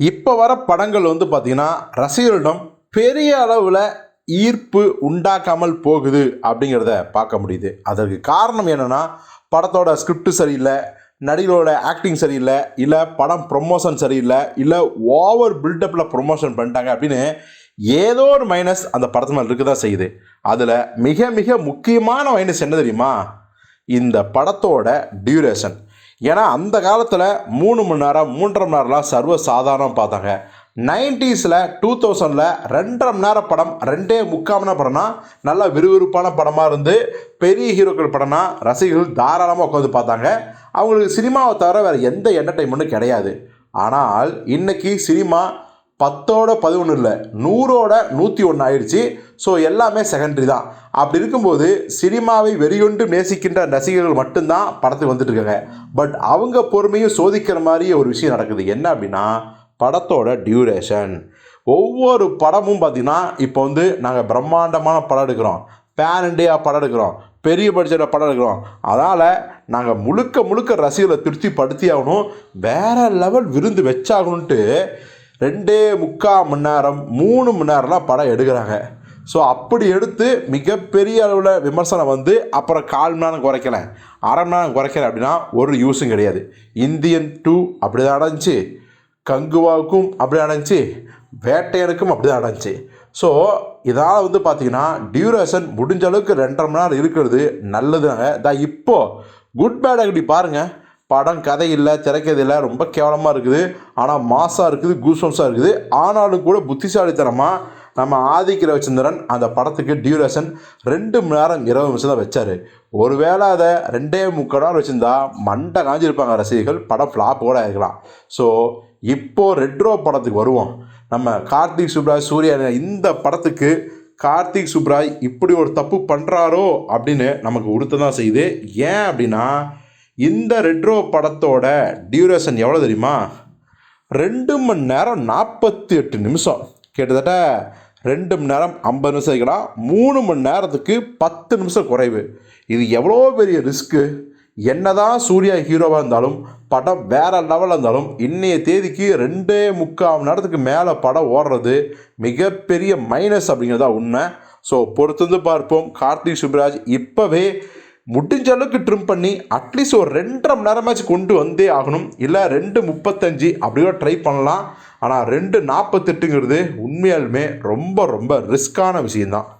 இப்போ வர படங்கள் வந்து பார்த்திங்கன்னா ரசிகர்களிடம் பெரிய அளவில் ஈர்ப்பு உண்டாக்காமல் போகுது அப்படிங்கிறத பார்க்க முடியுது. அதற்கு காரணம் என்னென்னா படத்தோட ஸ்கிரிப்ட் சரியில்லை நடிகரோட ஆக்டிங் சரியில்லை இல்லை படம் ப்ரொமோஷன் சரியில்லை இல்லை ஓவர் பில்டப்பில் ப்ரொமோஷன் பண்ணிட்டாங்க அப்படின்னு ஏதோ ஒரு மைனஸ் அந்த படத்து மேலே இருக்க தான் செய்யுது. அதில் மிக மிக முக்கியமான மைனஸ் என்ன தெரியுமா? இந்த படத்தோட டியூரேஷன் ஏன்னா அந்த காலத்தில் மூணு மணி நேரம் மூன்றரை மணி நேரம்லாம் சர்வ சாதாரணம் பார்த்தாங்க. நைன்டிஸில் டூ தௌசண்டில் ரெண்டரை மணி நேரம் படம் ரெண்டே முக்காமன படம்னா நல்லா விறுவிறுப்பான படமாக இருந்து பெரிய ஹீரோக்கள் படம்னா ரசிகர்கள் தாராளமாக உட்காந்து பார்த்தாங்க. அவங்களுக்கு சினிமாவை தவிர வேறு எந்த என்டர்டைன்மெண்ட்டும் கிடையாது. ஆனால் இன்னைக்கு சினிமா பத்தோட பதினொன்று இல்லை நூறோட நூற்றி ஒன்று ஆயிடுச்சு. ஸோ எல்லாமே செகண்டரி தான். அப்படி இருக்கும்போது சினிமாவை வெறியொன்று நேசிக்கின்ற ரசிகர்கள் மட்டும்தான் படத்துக்கு வந்துட்டு இருக்காங்க பட் அவங்க பொறுமையும் சோதிக்கிற மாதிரி ஒரு விஷயம் நடக்குது. என்ன அப்படின்னா படத்தோட டியூரேஷன் ஒவ்வொரு படமும் பார்த்திங்கன்னா இப்போ வந்து நாங்கள் பிரம்மாண்டமான படம் எடுக்கிறோம். பேன் இண்டியா படம் எடுக்கிறோம். பெரிய பட்ஜெட்டில் படம் எடுக்கிறோம். அதனால் நாங்கள் முழுக்க முழுக்க ரசிகர்களை திருப்திப்படுத்தி ஆகணும் வேறு லெவல் விருந்து வச்சாகணுன்ட்டு ரெண்டே முக்கால் மணி நேரம் மூணு மணி நேரம்லாம் படம் எடுக்கிறாங்க. ஸோ அப்படி எடுத்து மிகப்பெரிய அளவில் விமர்சனம் வந்து அப்புறம் கால் மணி நேரம் குறைக்கல. அரை மணி நேரம் குறைக்கல அப்படின்னா ஒரு யூஸும் கிடையாது. இந்தியன் டூ அப்படி தான் அடைஞ்சி கங்குவாவுக்கும் அப்படி அடைஞ்சி வேட்டையனுக்கும் அப்படி தான் அடைஞ்சி. ஸோ இதனால் வந்து பார்த்தீங்கன்னா டியூரேஷன் முடிஞ்ச அளவுக்கு ரெண்டரை மணி நேரம் இருக்கிறது நல்லதுங்க தான் இப்போது குட் பேட் அப்படி பாருங்கள் படம் கதை இல்லை திரைக்கதை இல்லை ரொம்ப கேவலமாக இருக்குது. ஆனால் மாசாக இருக்குது கூசம்ஸாக இருக்குது. ஆனாலும் கூட புத்திசாலித்தனமாக நம்ம ஆதிக்க ரவிச்சந்திரன் அந்த படத்துக்கு டியூரேஷன் ரெண்டு மணி நேரம் இருபது நிமிஷம் தான் வச்சார். ஒருவேளை அதை ரெண்டே முக்கால் நேரம் வச்சுருந்தா மண்டை காஞ்சிருப்பாங்க ரசிகர்கள் படம் ஃப்ளாப் கூட இருக்கலாம் ஸோ இப்போது ரெட்ரோ படத்துக்கு வருவோம். நம்ம கார்த்திக் சுப்ராஜ் சூர்யா இந்த படத்துக்கு கார்த்திக் சுப்ராஜ் இப்படி ஒரு தப்பு பண்ணுறாரோ அப்படின்னு நமக்கு உறுத்த தான் செய்யுது. ஏன் அப்படின்னா இந்த ரெட்ரோ படத்தோட டியூரேஷன் எவ்வளோ தெரியுமா? ரெண்டு மணி நேரம் நாற்பத்தி எட்டு நிமிஷம். கிட்டத்தட்ட ரெண்டு மணி நேரம் ஐம்பது நிமிஷம் இருக்கலாம் மூணு மணி நேரத்துக்கு பத்து நிமிஷம் குறைவு. இது எவ்வளோ பெரிய ரிஸ்க்கு என்னதான் சூர்யா ஹீரோவாக இருந்தாலும் படம் வேறு லெவலில் இருந்தாலும் இன்றைய தேதிக்கு ரெண்டே முக்கால் மணி நேரத்துக்கு மேலே படம் ஓடுறது மிகப்பெரிய மைனஸ் அப்படிங்கிறதா உண்மை. ஸோ பொறுத்திருந்து பார்ப்போம். கார்த்திக் சுப்ராஜ் இப்போவே முடிஞ்ச அளவுக்கு ட்ரிம் பண்ணி அட்லீஸ்ட் ஒரு ரெண்டரை மணி நேரமாச்சும் கொண்டு வந்தே ஆகணும். இல்லை ரெண்டு முப்பத்தஞ்சு அப்படியோ ட்ரை பண்ணலாம். ஆனால் ரெண்டு நாற்பத்தெட்டுங்கிறது உண்மையாலுமே ரொம்ப ரொம்ப ரிஸ்க்கான விஷயந்தான்